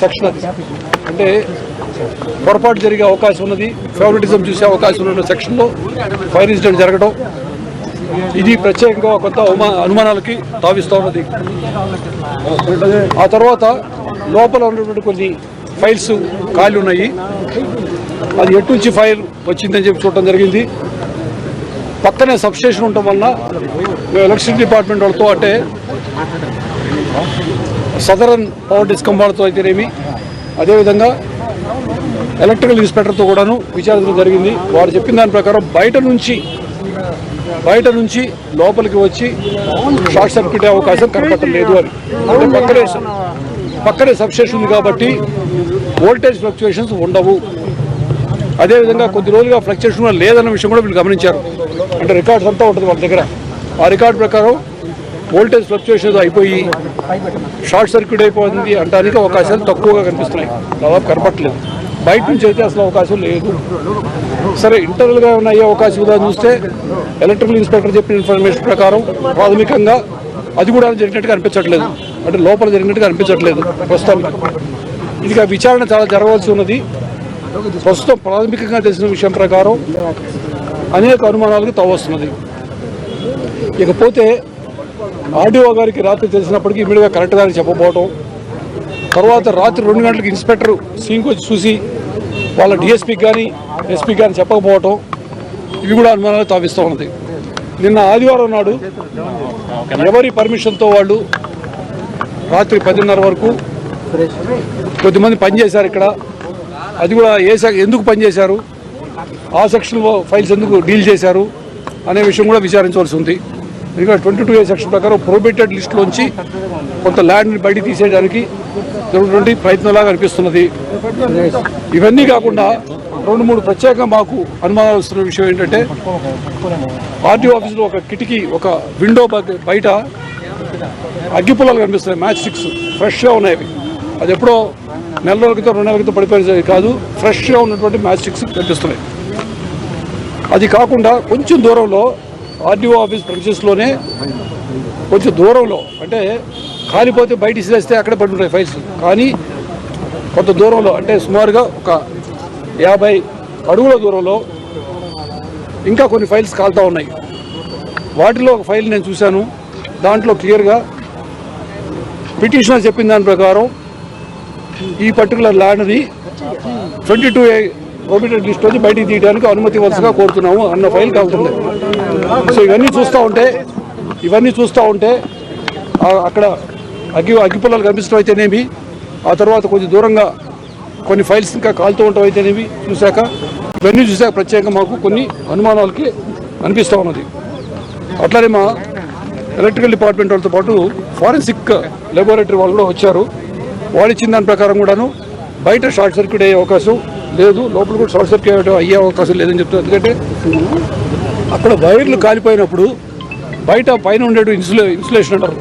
Section అది అంటే పొరపాటు జరిగే అవకాశం ఉన్నది ఫేవరెటిజం చూసే అవకాశం ఉన్న సెక్షన్లో ఫైర్ ఇన్సిడెంట్ జరగడం ఇది ప్రత్యేకంగా కొంత అవమా- అనుమానాలకి తావిస్తూ ఉన్నది. ఆ తర్వాత లోపల ఉన్నటువంటి కొన్ని ఫైల్స్ ఖాళీ ఉన్నాయి. అది ఎటు నుంచి ఫైల్ వచ్చిందని చెప్పి చూడటం జరిగింది. పక్కనే సబ్స్టేషన్ ఉండటం వలన ఎలక్ట్రిసిటీ డిపార్ట్మెంట్ వాళ్ళతో అంటే సదరన్ పవర్ డిస్కమ్ అయితేనేమి అదేవిధంగా ఎలక్ట్రికల్ ఇన్స్పెక్టర్తో కూడాను విచారించడం జరిగింది. వారు చెప్పిన దాని ప్రకారం బయట నుంచి బయట నుంచి లోపలికి వచ్చి షార్ట్ సర్క్యూట్ అవకాశం కనపడలేదు అని. అంటే పక్కనే పక్కనే సబ్స్టేషన్ ఉంది కాబట్టి వోల్టేజ్ ఫ్లక్చుయేషన్స్ ఉండవు. అదేవిధంగా కొద్ది రోజులుగా ఫ్లక్చుయేషన్ కూడా లేదన్న విషయం కూడా వీళ్ళు గమనించారు. అంటే రికార్డ్స్ అంతా ఉంటుంది వాళ్ళ దగ్గర. ఆ రికార్డ్ ప్రకారం వోల్టేజ్ ఫ్లక్చుయేషన్స్ అయిపోయి షార్ట్ సర్క్యూట్ అయిపోతుంది అంటానికి అవకాశాలు తక్కువగా కనిపిస్తున్నాయి. దాదాపు కనపట్లేదు బయట నుంచి అయితే అసలు అవకాశం లేదు. సరే ఇంటర్నల్గా ఉన్న అయ్యే అవకాశం కూడా చూస్తే ఎలక్ట్రికల్ ఇన్స్పెక్టర్ చెప్పిన ఇన్ఫర్మేషన్ ప్రకారం ప్రాథమికంగా అది కూడా జరిగినట్టుగా అనిపించట్లేదు. అంటే లోపల జరిగినట్టుగా అనిపించట్లేదు ప్రస్తుతం. ఇది విచారణ చాలా జరగవలసి ఉన్నది. ప్రస్తుతం ప్రాథమికంగా తెలిసిన విషయం ప్రకారం అనేక అనుమానాలకు తవ్వస్తున్నది ఇకపోతే ఆర్డీఓ గారికి రాత్రి తెలిసినప్పటికీ ఇమీడియట్గా కరెక్ట్గా అని చెప్పబోవటం తర్వాత రాత్రి రెండు గంటలకు ఇన్స్పెక్టర్ సీన్కి వచ్చి చూసి వాళ్ళ డిఎస్పీకి కానీ ఎస్పీకి కానీ చెప్పకపోవటం ఇవి కూడా అనుమానాలు తావిస్తూ ఉన్నది. నిన్న ఆదివారం నాడు ఎవరి పర్మిషన్తో వాళ్ళు రాత్రి పదిన్నర వరకు కొద్దిమంది పనిచేశారు ఇక్కడ. అది కూడా ఏ ఎందుకు పనిచేశారు? ఆ సెక్షన్లో ఫైల్స్ ఎందుకు డీల్ చేశారు? అనే విషయం కూడా విచారించవలసి ఉంది. ఎందుకంటే ట్వంటీ టూ ఏ సెక్షన్ ప్రకారం ప్రొబేటెడ్ లిస్టులోంచి కొంత ల్యాండ్ని బయట తీసేయడానికి జరుగుతున్నటువంటి ప్రయత్నంలాగా అనిపిస్తున్నది. ఇవన్నీ కాకుండా రెండు మూడు ప్రత్యేకంగా మాకు అనుమానాలు వస్తున్న విషయం ఏంటంటే ఆర్టీఓ ఆఫీసులో ఒక కిటికీ ఒక విండో బయట అగ్గిపుల్లలు కనిపిస్తున్నాయి మ్యాచ్ స్టిక్స్ ఫ్రెష్గా ఉన్నాయి అది ఎప్పుడో నెల రోజుల క్రితం రెండు నెలల క్రితం పడిపోయిన కాదు ఫ్రెష్గా ఉన్నటువంటి మ్యాచ్ స్టిక్స్ కనిపిస్తున్నాయి. అది కాకుండా కొంచెం దూరంలో ఆర్డీఓ ఆఫీస్ ప్రెమిసెస్లోనే కొంచెం దూరంలో అంటే కాలిపోతే బయట ఇసిరేస్తే అక్కడే పడి ఉంటాయి ఫైల్స్. కానీ కొంత దూరంలో అంటే సుమారుగా ఒక యాభై అడుగుల దూరంలో ఇంకా కొన్ని ఫైల్స్ కాలుతూ ఉన్నాయి. వాటిలో ఒక ఫైల్ నేను చూశాను. దాంట్లో క్లియర్గా పిటిషనర్ చెప్పిన దాని ప్రకారం ఈ పర్టికులర్ ల్యాండ్ని ట్వంటీ టూ ప్రొబిటెడ్ లిస్ట్ వచ్చి బయటికి తీయడానికి అనుమతి వలసగా కోరుతున్నాము అన్న ఫైల్ కాలుతుంది. సో ఇవన్నీ చూస్తూ ఉంటే ఇవన్నీ చూస్తూ ఉంటే అక్కడ అగ్గి అగ్గిపుల్లలు కనిపిస్తూ అయితేనేమి ఆ తర్వాత కొంచెం దూరంగా కొన్ని ఫైల్స్ ఇంకా కాలుతూ ఉండటం అయితేనేమి చూశాక ఇవన్నీ చూశాక ప్రత్యేకంగా మాకు కొన్ని అనుమానాలకి అనిపిస్తూ ఉన్నది. అట్లానే మా ఎలక్ట్రికల్ డిపార్ట్మెంట్ వాళ్ళతో పాటు ఫారెన్సిక్ లెబొరేటరీ వాళ్ళు కూడా వచ్చారు. వాళ్ళు ఇచ్చిన దాని ప్రకారం కూడాను బయట షార్ట్ సర్క్యూట్ అయ్యే అవకాశం లేదు లోపల కూడా షార్ట్ సర్క్యూట్ అయ్యే అవకాశం లేదని చెప్తున్నారు. ఎందుకంటే అక్కడ వైర్లు కాలిపోయినప్పుడు బయట పైన ఉండేటు ఇన్సులే ఇన్సులేషన్ అంటారు.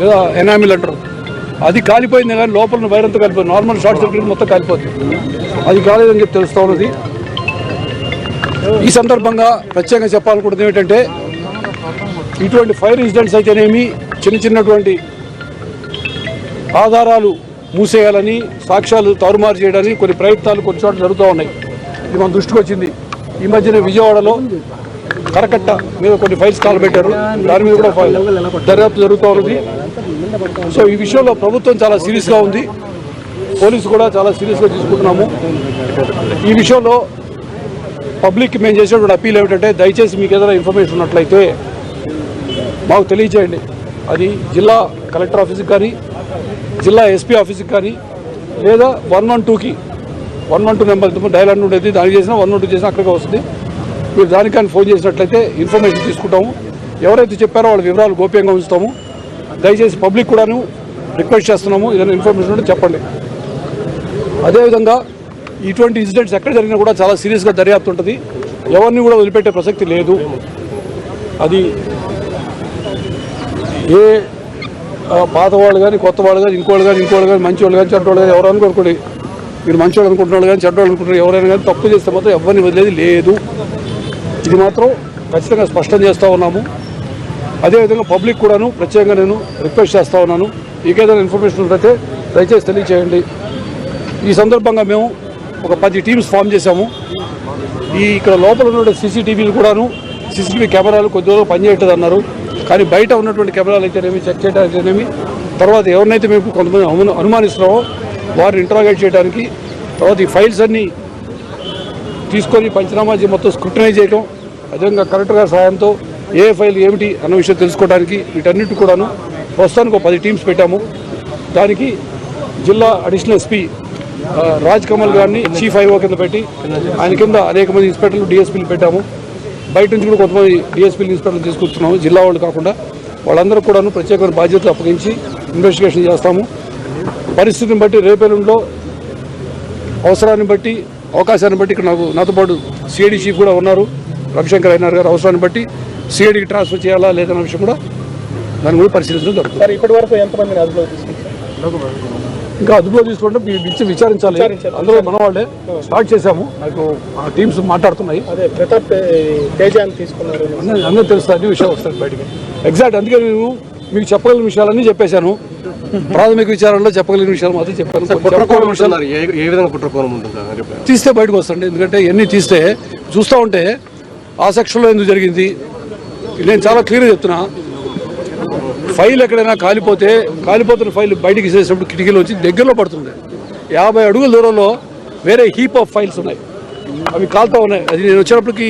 లేదా ఎనామిల్ అంటారు. అది కాలిపోయింది కానీ లోపల వైర్ అంతా కాలిపోయింది. నార్మల్ షార్ట్ సర్క్యూట్ మొత్తం కాలిపోతుంది. అది కాలేదని చెప్పి తెలుస్తూ ఉన్నది. ఈ సందర్భంగా ప్రత్యేకంగా చెప్పాలనుకుంటుంది ఏమిటంటే ఇటువంటి ఫైర్ ఇన్సిడెంట్స్ అయితేనేమి చిన్న చిన్నటువంటి ఆధారాలు మూసేయాలని సాక్ష్యాలు తారుమారు చేయడానికి కొన్ని ప్రయత్నాలు కొన్ని చోట్ల జరుగుతూ ఉన్నాయి. ఇది మన దృష్టికి వచ్చింది. ఈ మధ్యన విజయవాడలో కరకట్ట మీద కొన్ని ఫైల్స్ కాల్ పెట్టారు. దాని మీద కూడా ఫైల్ దర్యాప్తు జరుగుతూ ఉన్నది. సో ఈ విషయంలో ప్రభుత్వం చాలా సీరియస్గా ఉంది. పోలీసు కూడా చాలా సీరియస్గా తీసుకుంటున్నాము ఈ విషయంలో పబ్లిక్ మేము చేసేటువంటి అప్పీల్ ఏమిటంటే దయచేసి మీకు ఏదైనా ఇన్ఫర్మేషన్ ఉన్నట్లయితే మాకు తెలియజేయండి. అది జిల్లా కలెక్టర్ ఆఫీస్కి కానీ జిల్లా ఎస్పీ ఆఫీస్కి కానీ లేదా వన్ వన్ టూకి వన్ వన్ టూ నెంబర్ డైలాండ్ ఉండేది. దానికి చేసినా వన్ వన్ టూ చేసినా అక్కడికి వస్తుంది. మీరు దానికని ఫోన్ చేసినట్లయితే ఇన్ఫర్మేషన్ తీసుకుంటాము. ఎవరైతే చెప్పారో వాళ్ళ వివరాలు గోప్యంగా ఉంచుతాము. దయచేసి పబ్లిక్ కూడాను రిక్వెస్ట్ చేస్తున్నాము. ఏదైనా ఇన్ఫర్మేషన్ ఉంటే చెప్పండి. అదేవిధంగా ఇటువంటి ఇన్సిడెంట్స్ ఎక్కడ జరిగినా కూడా చాలా సీరియస్గా దర్యాప్తు ఉంటుంది. ఎవరిని కూడా వదిలిపెట్టే ప్రసక్తి లేదు. అది ఏ పాత వాళ్ళు కానీ కొత్త వాళ్ళు కానీ ఇంకోళ్ళు కానీ ఇంకోళ్ళు కానీ మంచి వాళ్ళు కానీ చెడ్డవాళ్ళు కానీ ఎవరైనా అనుకోండి. మీరు మంచి వాళ్ళు అనుకుంటున్నారు కానీ చెడ్డవాళ్ళు అనుకుంటున్నారు ఎవరైనా కానీ తప్పు చేస్తే మాత్రం ఎవరిని వదిలేది లేదు. ఇది మాత్రం ఖచ్చితంగా స్పష్టం చేస్తూ ఉన్నాము. అదేవిధంగా పబ్లిక్ కూడాను ప్రత్యేకంగా నేను రిక్వెస్ట్ చేస్తూ ఉన్నాను. ఏదైనా ఇన్ఫర్మేషన్ ఉంటే దయచేసి తెలియచేయండి. ఈ సందర్భంగా మేము ఒక పది టీమ్స్ ఫామ్ చేశాము. ఈ ఇక్కడ లోపల ఉన్న సీసీటీవీలు కూడాను సీసీటీవీ కెమెరాలు కొద్ది రోజులు పనిచేయట్లేదు అన్నారు. కానీ బయట ఉన్నటువంటి కెమెరాలు అయితేనేమి చెక్ చేయడానికి అయితేనేమి తర్వాత ఎవరినైతే మేము కొంతమంది అను- అనుమానిస్తున్నామో వారిని ఇంటరాగేట్ చేయడానికి తర్వాత ఈ ఫైల్స్ అన్నీ తీసుకొని పంచనామా మొత్తం స్క్రూటనైజ్ చేయడం అదేవిధంగా కలెక్టర్ గారి సహాయంతో ఏ ఫైల్ ఏమిటి అన్న విషయం తెలుసుకోవడానికి వీటన్నిటి కూడాను ప్రస్తుతానికి ఒక పది టీమ్స్ పెట్టాము. దానికి జిల్లా అడిషనల్ ఎస్పీ రాజ్ కమల్ గారిని చీఫ్ ఐఓ కింద పెట్టి ఆయన కింద అనేక మంది ఇన్స్పెక్టర్లు డిఎస్పీలు పెట్టాము. బయట నుంచి కూడా కొంతమంది డిఎస్పీలు ఇన్స్పెక్టర్లు తీసుకొస్తున్నాము. జిల్లా వాళ్ళు కాకుండా వాళ్ళందరూ కూడాను ప్రత్యేకమైన బాధ్యతలు అప్పగించి ఇన్వెస్టిగేషన్ చేస్తాము. పరిస్థితిని బట్టి రేపేలంలో అవసరాన్ని బట్టి అవకాశాన్ని బట్టి ఇక్కడ నాకు నాతో పాటు సిఐడి చీఫ్ కూడా ఉన్నారు. రవిశంకర్ అయినారు గారు అవసరాన్ని బట్టి సిఐడికి ట్రాన్స్ఫర్ చేయాలా లేదన్న విషయం కూడా దాన్ని కూడా పరిశీలించడం జరుగుతుంది. సార్ ఇప్పటి వరకు ఎంతమందిని అదుపులో తీసుకుంటారు ఇంకా అదుపులో తీసుకుంటే మీ ఇచ్చి విచారించాలి. అందులో మన వాళ్ళే స్టార్ట్ చేశాము. నాకు ఆ టీమ్స్ మాట్లాడుతున్నాయి. అదే ప్రతాప్ తే- తేజాన్ని తీసుకున్నారు. అన్నీ అన్నీ తెలుస్తాయి అన్ని విషయాలు వస్తాయి బయటికి. ఎగ్జాక్ట్ అందుకే నేను మీకు చెప్పగలిగిన విషయాలన్నీ చెప్పేశాను. ప్రాథమిక విచారణలో చెప్పగలిగిన విషయాలు మాత్రం చెప్పాను. ఏ ఏ విధంగా కుట్రకోణం ఉంటుంది. తీస్తే బయటకు వస్తుంది ఎందుకంటే ఎన్ని తీస్తే చూస్తూ ఉంటే ఆ సెక్షన్లో ఎందుకు జరిగింది? నేను చాలా క్లియర్గా చెప్తున్నా. ఫైల్ ఎక్కడైనా కాలిపోతే కాలిపోతున్న ఫైల్ బయటికి చేసేటప్పుడు కిటికీలో వచ్చి దగ్గరలో పడుతుంది. యాభై అడుగుల దూరంలో వేరే హీప్ ఆఫ్ ఫైల్స్ ఉన్నాయి. అవి కాలుతా ఉన్నాయి. అది నేను వచ్చినప్పటికి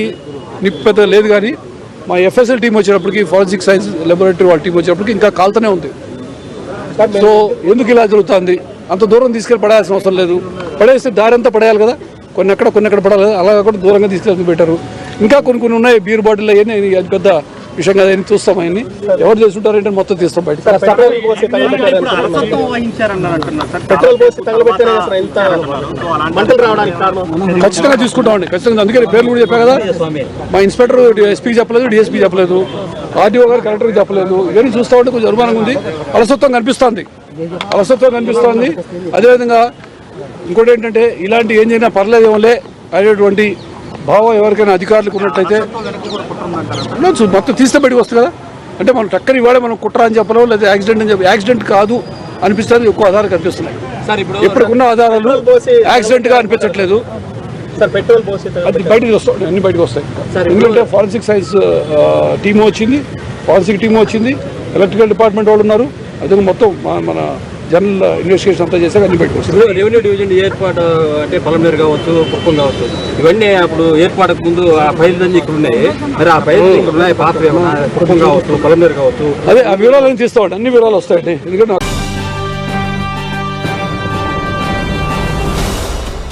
నిప్పు లేదు కానీ మా ఎఫ్ఎస్ఎల్ టీం వచ్చినప్పటికి ఫారెన్సిక్ సైన్స్ లెబొరేటరీ వాళ్ళ టీం వచ్చినప్పటికి ఇంకా కాలుతూనే ఉంది. సో ఎందుకు ఇలా జరుగుతుంది? అంత దూరం తీసుకెళ్ళి పడేయాల్సిన అవసరం లేదు. పడేస్తే దారి అంతా పడేయాలి కదా. కొన్ని ఎక్కడ కొన్ని ఎక్కడ పడాలి కదా. అలా కూడా దూరంగా తీసుకెళ్ళి పెట్టారు. ఇంకా కొన్ని కొన్ని ఉన్నాయి బీర్ బాటిల్ అవన్నీ అది పెద్ద విషయం కదా చూస్తాం అవన్నీ. ఎవరు చేస్తుంటారు ఏంటంటే మొత్తం తీస్తాం బయట ఖచ్చితంగా తీసుకుంటామండి ఖచ్చితంగా. అందుకే పేర్లు కూడా చెప్పా కదా. మా ఇన్స్పెక్టర్ ఎస్పీకి చెప్పలేదు డిఎస్పీ చెప్పలేదు. ఆర్డీఓ గారు కలెక్టర్కి చెప్పలేదు. ఇవన్నీ చూస్తూ ఉంటే కొంచెం అనుమానంగా ఉంది. అలసత్వం కనిపిస్తోంది. అలసత్వం కనిపిస్తోంది. అదేవిధంగా ఇంకోటి ఏంటంటే ఇలాంటి ఏం చేసినా పర్లేదేమోలే అనేటువంటి భావం ఎవరికైనా అధికారులకు ఉన్నట్లయితే. మొత్తం తీస్తే బయటకు వస్తుంది కదా. అంటే మనం టక్కని ఇవాళ మనం కుట్ర అని చెప్పలేము లేదా యాక్సిడెంట్ అని చెప్పి యాక్సిడెంట్ కాదు అనిపిస్తుంది ఎక్కువ ఆధారాలు కనిపిస్తున్నాయి. ఇప్పటికున్న ఆధారాలు యాక్సిడెంట్గా అనిపించట్లేదు. అది బయటకు వస్తాయి అన్ని బయటకు వస్తాయి. ఎందుకంటే ఫారెన్సిక్ సైన్స్ టీమ్ వచ్చింది ఫారెన్సిక్ టీమ్ వచ్చింది ఎలక్ట్రికల్ డిపార్ట్మెంట్ వాళ్ళు ఉన్నారు. అది మొత్తం మన జనరల్ ఇన్వెస్టిగేషన్ అంతా చేసాక అన్ని ఇప్పుడు రెవెన్యూ డివిజన్ ఏర్పాటు అంటే పొలంనేరు కావచ్చు కుప్పం కావచ్చు ఇవన్నీ అప్పుడు ఏర్పాటుకు ముందు ఆ ఫైల్ అన్ని ఇక్కడ ఉన్నాయి. మరి ఆ ఫైల్ ఇక్కడ ఉన్నాయి పాత కుప్పం కావచ్చు పొలంనేరు కావచ్చు. అదే ఆ వివరాలన్నీ తీస్తామండి అన్ని వివరాలు వస్తాయండి. ఎందుకంటే